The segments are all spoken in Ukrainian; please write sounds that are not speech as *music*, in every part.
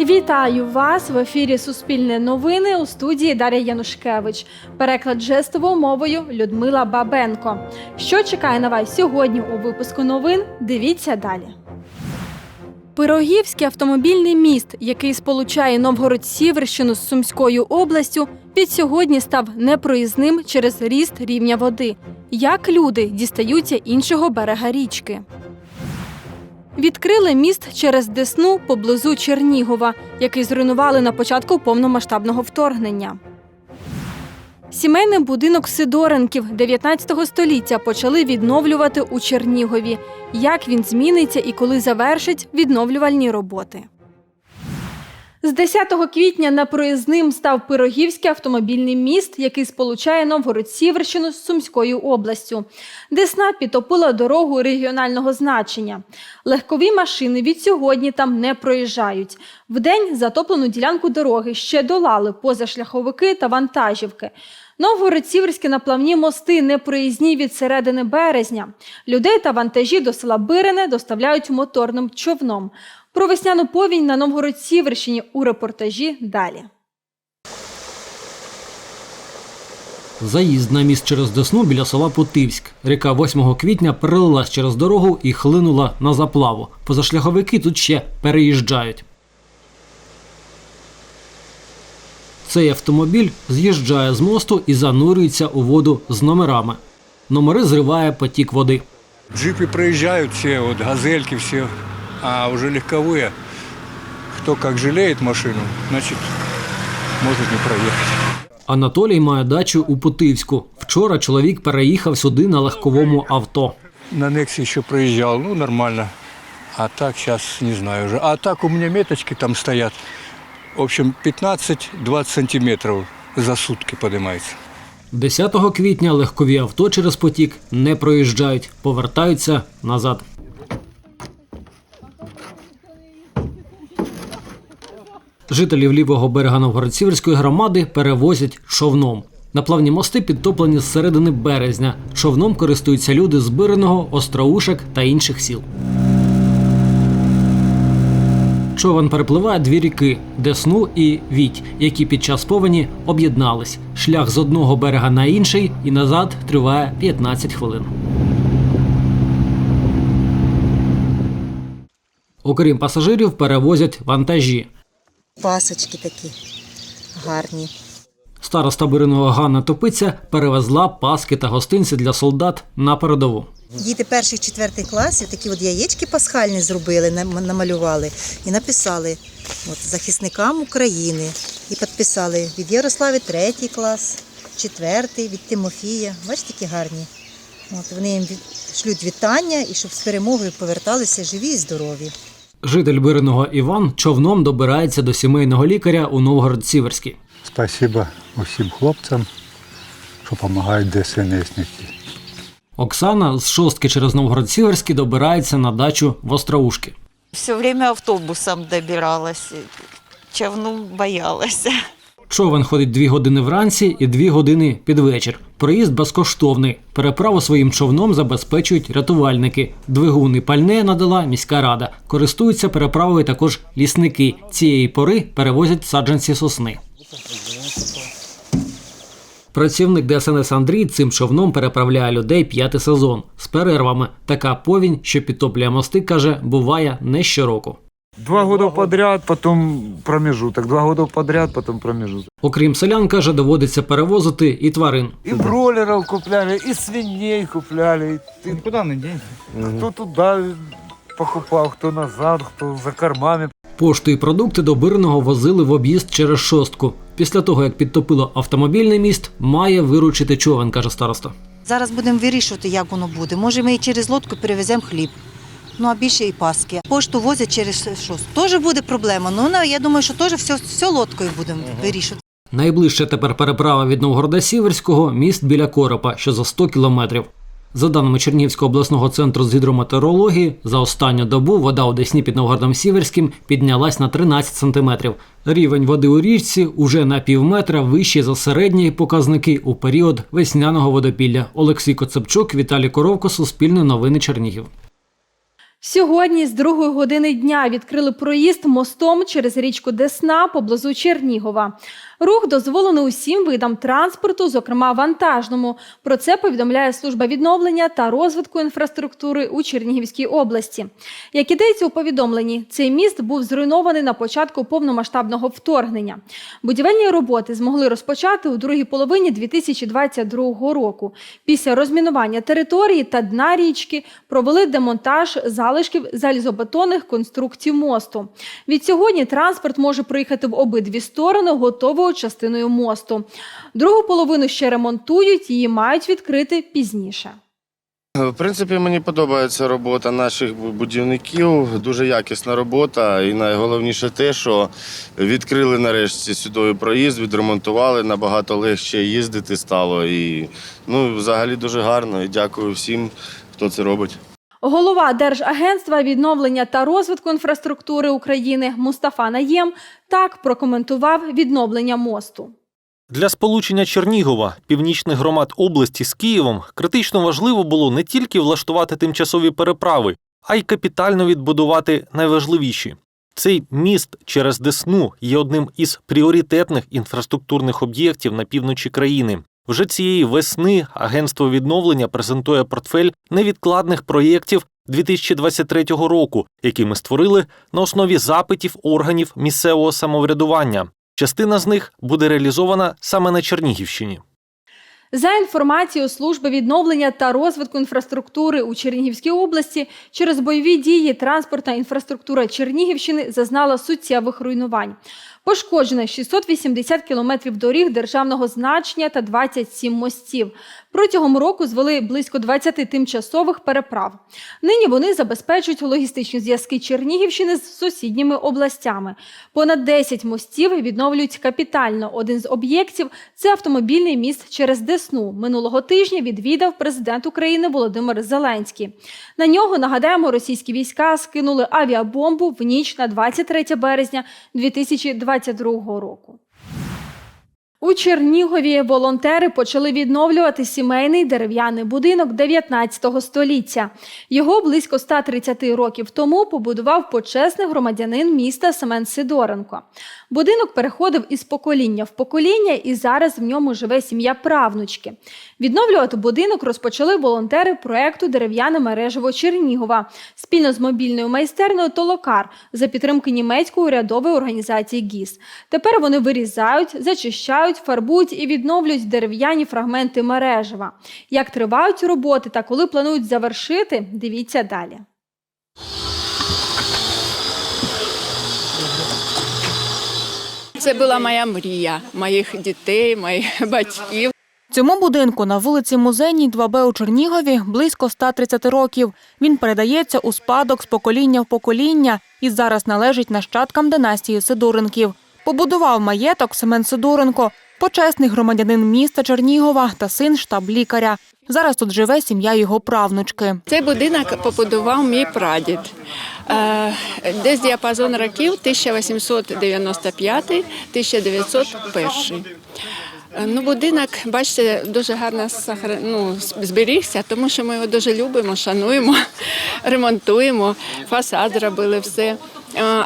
Вітаю вас в ефірі Суспільне новини у студії Дар'я Янушкевич. Переклад жестовою мовою Людмила Бабенко. Що чекає на вас сьогодні у випуску новин? Дивіться далі. Пирогівський автомобільний міст, який сполучає Новгород-Сіверщину з Сумською областю, від сьогодні став непроїзним через ріст рівня води. Як люди дістаються іншого берега річки? Відкрили міст через Десну поблизу Чернігова, який зруйнували на початку повномасштабного вторгнення. Сімейний будинок Сидоренків 19 століття почали відновлювати у Чернігові. Як він зміниться і коли завершить відновлювальні роботи? З 10 квітня непроїзним став Пирогівський автомобільний міст, який сполучає Новгород-Сіверщину з Сумською областю. Десна підтопила дорогу регіонального значення. Легкові машини від сьогодні там не проїжджають. Вдень затоплену ділянку дороги ще долали позашляховики та вантажівки. Новгород-Сіверські наплавні мости непроїзні від середини березня. Людей та вантажі до села Бирине доставляють моторним човном. Про весняну повінь на Новгород-Сіверщині у репортажі далі. Заїзд на міст через Десну біля села Путивськ. Ріка 8 квітня перелилась через дорогу і хлинула на заплаву. Позашляховики тут ще переїжджають. Цей автомобіль з'їжджає з мосту і занурюється у воду з номерами. Номери зриває потік води. Джипы проезжают все, вот газельки все, а уже легковые, кто как жалеет машину, значит, может не проехать. Анатолій має дачу у Путивську. Вчора чоловік переїхав сюди на легковому авто. На Нексе еще проезжал, ну, нормально. А так сейчас не знаю уже. А так у меня меточки там стоят. В общем, 15-20 сантиметров за сутки поднимается. 10 квітня легкові авто через потік не проїжджають, повертаються назад. Жителів лівого берега Новгород-Сіверської громади перевозять човном. Наплавні мости підтоплені з середини березня. Човном користуються люди з Бириного, Остроушек та інших сіл. Човен перепливає дві ріки Десну і Віть, які під час повені об'єднались. Шлях з одного берега на інший і назад триває 15 хвилин. Окрім пасажирів, перевозять вантажі. Пасочки такі гарні. Староста Бириного Ганна Топиця перевезла паски та гостинці для солдат на передову. Діти перших четвертих класів такі от яєчки пасхальні зробили, намалювали і написали от, захисникам України. І підписали від Ярослави третій клас, четвертий, від Тимофія. Бачите, які гарні. От, вони їм шлють вітання і щоб з перемогою поверталися живі і здорові. Житель Бириного Іван човном добирається до сімейного лікаря у Новгород-Сіверський. Спасибо усім хлопцям, що допомагають ДСНСники. Оксана з шостки через Новгород-Сіверський добирається на дачу в Остроушки. Все время автобусом добиралась. Човну боялась. *laughs* Човен ходить дві години вранці і дві години під вечір. Проїзд безкоштовний. Переправу своїм човном забезпечують рятувальники. Двигун і пальне надала міська рада. Користуються переправою також лісники. Цієї пори перевозять саджанці сосни. Працівник ДСНС Андрій цим човном переправляє людей п'ятий сезон з перервами. Така повінь, що підтоплює мости, каже, буває не щороку. Два года подряд, потом промежуток. Два года подряд, потом промежуток. Окрім селян, каже, доводиться перевозити і тварин. И бройлеров купляли, и свиней купляли. И Куда не день? Кто туда покупал, кто назад, кто за кормами. Пошту і продукти до Бирного возили в об'їзд через шостку. Після того, як підтопило автомобільний міст, має виручити човен, каже староста. Зараз будемо вирішувати, як воно буде. Може, ми і через лодку перевеземо хліб. Ну, а більше і паски. Пошту возять через що? Теж буде проблема. Ну, на- я думаю, що теж все, все лодкою будемо вирішувати. Найближче тепер переправа від Новгорода Сіверського міст біля Коропа, що за 100 кілометрів. За даними Чернігівського обласного центру з гідрометеорології, за останню добу вода у Десні під Новгородом Сіверським піднялась на 13 сантиметрів. Рівень води у річці уже на півметра вищий за середні показники у період весняного водопілля. Олексій Коцепчук, Віталій Коровко, Суспільне новини Чернігів. Сьогодні з другої години дня відкрили проїзд мостом через річку Десна поблизу Чернігова. Рух дозволено усім видам транспорту, зокрема вантажному. Про це повідомляє служба відновлення та розвитку інфраструктури у Чернігівській області. Як ідеться у повідомленні, цей міст був зруйнований на початку повномасштабного вторгнення. Будівельні роботи змогли розпочати у другій половині 2022 року. Після розмінування території та дна річки провели демонтаж залишків залізобетонних конструкцій мосту. Від сьогодні транспорт може проїхати в обидві сторони готовою частиною мосту. Другу половину ще ремонтують, її мають відкрити пізніше. В принципі, мені подобається робота наших будівників. Дуже якісна робота. І найголовніше те, що відкрили нарешті сюди проїзд, відремонтували, набагато легше їздити стало. І ну, взагалі дуже гарно. І дякую всім, хто це робить. Голова Держагентства відновлення та розвитку інфраструктури України Мустафа Наєм так прокоментував відновлення мосту. Для сполучення Чернігова, північних громад області з Києвом критично важливо було не тільки влаштувати тимчасові переправи, а й капітально відбудувати найважливіші. Цей міст через Десну є одним із пріоритетних інфраструктурних об'єктів на півночі країни. Вже цієї весни агентство відновлення презентує портфель невідкладних проєктів 2023 року, які ми створили на основі запитів органів місцевого самоврядування. Частина з них буде реалізована саме на Чернігівщині. За інформацією служби відновлення та розвитку інфраструктури у Чернігівській області, через бойові дії транспортна інфраструктура Чернігівщини зазнала суттєвих руйнувань. Пошкоджено 680 кілометрів доріг державного значення та 27 мостів. Протягом року звели близько 20 тимчасових переправ. Нині вони забезпечують логістичні зв'язки Чернігівщини з сусідніми областями. Понад 10 мостів відновлюють капітально. Один з об'єктів це автомобільний міст через Десну. Минулого тижня відвідав президент України Володимир Зеленський. На нього нагадаємо, російські війська скинули авіабомбу в ніч на 23 березня 2022 року. У Чернігові волонтери почали відновлювати сімейний дерев'яний будинок 19 століття. Його близько 130 років тому побудував почесний громадянин міста Семен Сидоренко. Будинок переходив із покоління в покоління, і зараз в ньому живе сім'я правнучки. Відновлювати будинок розпочали волонтери проекту Дерев'яне мережево Чернігова спільно з мобільною майстерною Толокар за підтримки німецької урядової організації ГІС. Тепер вони вирізають, зачищають, фарбують і відновлюють дерев'яні фрагменти мережева. Як тривають роботи та коли планують завершити, дивіться далі. Це була моя мрія, моїх дітей, моїх батьків. Цьому будинку на вулиці Музейній 2Б у Чернігові близько 130 років. Він передається у спадок з покоління в покоління і зараз належить нащадкам династії Сидоренків. Побудував маєток Семен Сидоренко, почесний громадянин міста Чернігова та син штаб-лікаря. Зараз тут живе сім'я його правнучки. Цей будинок побудував мій прадід. Е, Десь діапазон років 1895-1901. Е, Ну, будинок, бачите, дуже гарно ну, зберігся, тому що ми його дуже любимо, шануємо, *laughs* ремонтуємо, фасад зробили все.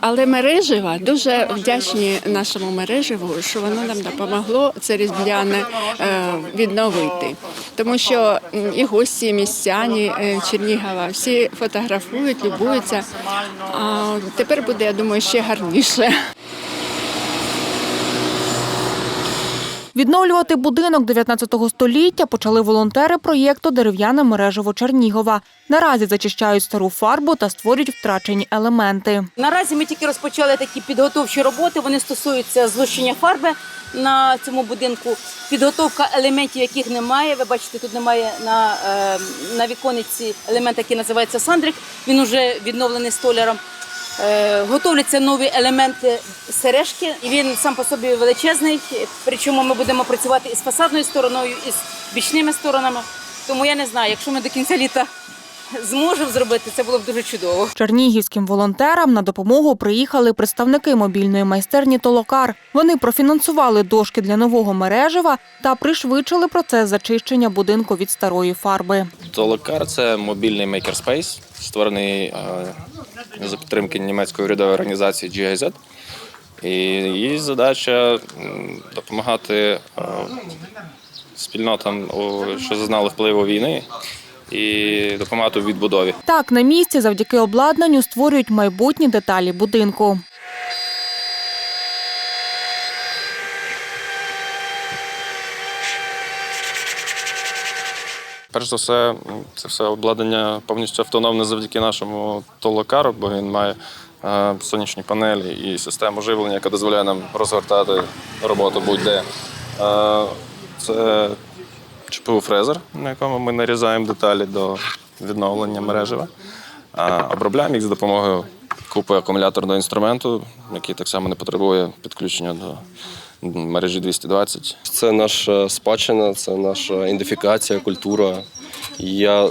Але мережева дуже вдячні нашому мережеву, що воно нам допомогло це різдвяне е, відновити. Тому що і гості, і містяні е, Чернігова всі фотографують, любуються. А тепер буде, я думаю, ще гарніше. Відновлювати будинок 19 століття почали волонтери проєкту Дерев'яне мережево Чернігова. Наразі зачищають стару фарбу та створюють втрачені елементи. Наразі ми тільки розпочали такі підготовчі роботи. Вони стосуються злущення фарби на цьому будинку, підготовка елементів, яких немає. Ви бачите, тут немає на, е, на вікониці елемент, який називається сандрик. Він вже відновлений столяром. Е, готовляться нові елементи сережки, і він сам по собі величезний. Причому ми будемо працювати із фасадною стороною, і з бічними сторонами. Тому я не знаю, якщо ми до кінця літа зможемо зробити, це було б дуже чудово. Чернігівським волонтерам на допомогу приїхали представники мобільної майстерні Толокар. Вони профінансували дошки для нового мережева та пришвидшили процес зачищення будинку від старої фарби. Толокар це мобільний мейкерспейс. Створений е, за підтримки німецької урядової організації GIZ. І її задача допомагати е, спільнотам, що зазнали впливу війни, і допомагати у відбудові. Так, на місці завдяки обладнанню створюють майбутні деталі будинку. Перш за все, це все обладнання повністю автономне завдяки нашому толокару, бо він має е, сонячні панелі і систему живлення, яка дозволяє нам розгортати роботу будь-де. Е, Це ЧПУ фрезер, на якому ми нарізаємо деталі до відновлення мережева. Обробляємо їх за допомогою купи акумуляторного інструменту, який так само не потребує підключення до мережі 220. Це наша спадщина, це наша ідентифікація, культура. Я,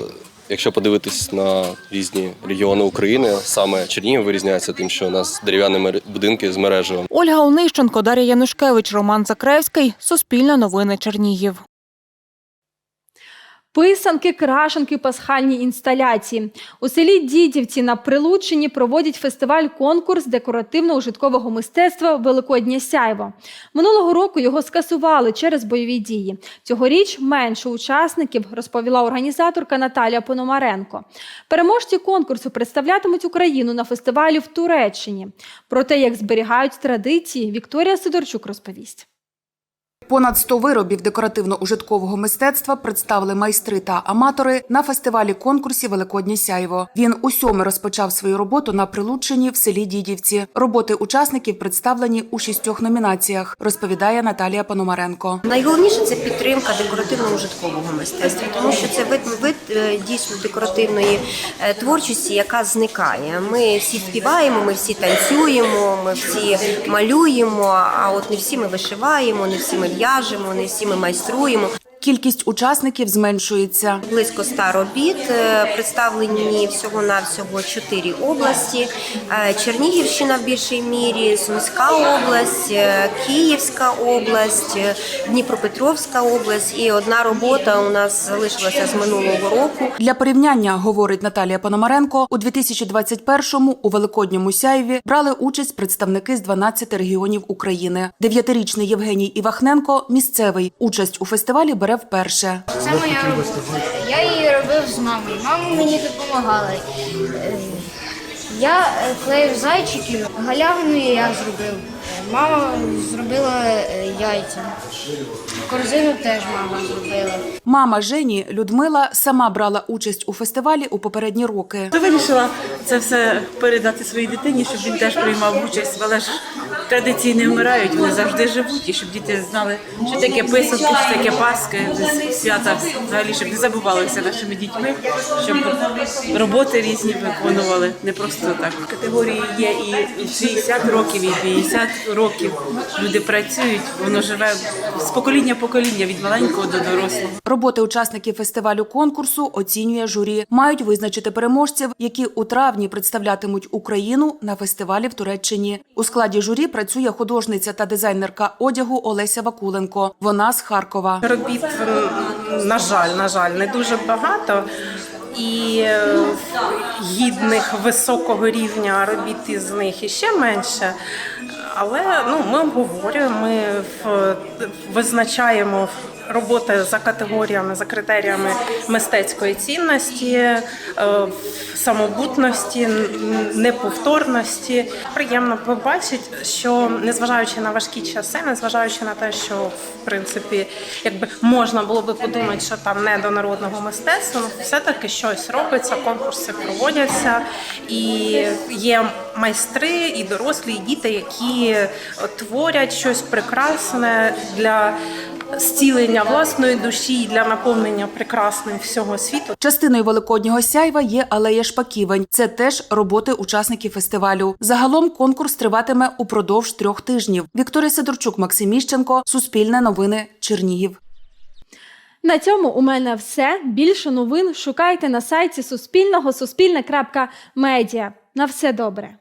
якщо подивитись на різні регіони України, саме Чернігів вирізняється тим, що у нас дерев'яні будинки з мережею. Ольга Онищенко, Дар'я Янушкевич, Роман Закревський. Суспільне новини Чернігів. Писанки, крашенки, пасхальні інсталяції. У селі Дідівці на Прилуччині проводять фестиваль-конкурс декоративно-ужиткового мистецтва Великоднє сяйво. Минулого року його скасували через бойові дії. Цьогоріч менше учасників, розповіла організаторка Наталія Пономаренко. Переможці конкурсу представлятимуть Україну на фестивалі в Туреччині. Про те, як зберігають традиції, Вікторія Сидорчук розповість. Понад 100 виробів декоративно-ужиткового мистецтва представили майстри та аматори на фестивалі конкурсі Великоднє сяйво. Він усьоме розпочав свою роботу на Прилуччині в селі Дідівці. Роботи учасників представлені у шістьох номінаціях, розповідає Наталія Пономаренко. Найголовніше це підтримка декоративно-ужиткового мистецтва, тому що це вид, вид е, дійсно декоративної е, творчості, яка зникає. Ми всі співаємо, ми всі танцюємо, ми всі малюємо. А от не всі ми вишиваємо, не всі ми в'яжемо, не всі ми майструємо. Кількість учасників зменшується. Близько 100 робіт е, представлені всього навсього чотири області: Е, Чернігівщина в більшій мірі, Сумська область, е, Київська область, Дніпропетровська область. І одна робота у нас залишилася з минулого року. Для порівняння, говорить Наталія Пономаренко, у 2021-му у Великодньому сяйві брали участь представники з 12 регіонів України. Дев'ятирічний Євгеній Івахненко місцевий. Участь у фестивалі бере вперше. Це моя робота. Я її робив з мамою. Мама мені допомагала. Е, Я е, клеїв зайчиків, галявину я зробив. Мама зробила е, яйця. Корзину теж мама зробила. Мама Жені Людмила сама брала участь у фестивалі у попередні роки. Я вирішила це все передати своїй дитині, щоб він теж приймав участь. Але ж традиції не вмирають, вони завжди живуть, і щоб діти знали, що таке писанки, що таке паски, свята взагалі, щоб не забувалися нашими дітьми, щоб роботи різні виконували. Не просто так. Категорії є і 60 років, і 50 років. Люди працюють, воно живе з покоління в покоління від маленького до дорослого. Роботи учасників фестивалю конкурсу оцінює журі. Мають визначити переможців, які у травні представлятимуть Україну на фестивалі в Туреччині. У складі журі працює художниця та дизайнерка одягу Олеся Вакуленко. Вона з Харкова. Робіт, на жаль, на жаль, не дуже багато. І е, гідних високого рівня робіт із них іще менше. Але ну, ми обговорюємо, ми визначаємо роботи за категоріями, за критеріями мистецької цінності, е, самобутності, неповторності. Приємно побачити, що незважаючи на важкі часи, незважаючи на те, що в принципі якби можна було би подумати, що там не до народного мистецтва, ну, все-таки щось робиться, конкурси проводяться, і є майстри, і дорослі, і діти, які творять щось прекрасне для зцілення власної душі і для наповнення прекрасним всього світу. Частиною великоднього сяйва є алея шпаківень. Це теж роботи учасників фестивалю. Загалом конкурс триватиме упродовж трьох тижнів. Вікторія Сидорчук, Максим Іщенко, Суспільне новини, Чернігів. На цьому у мене все. Більше новин шукайте на сайті Суспільного суспільне.медіа. На все добре.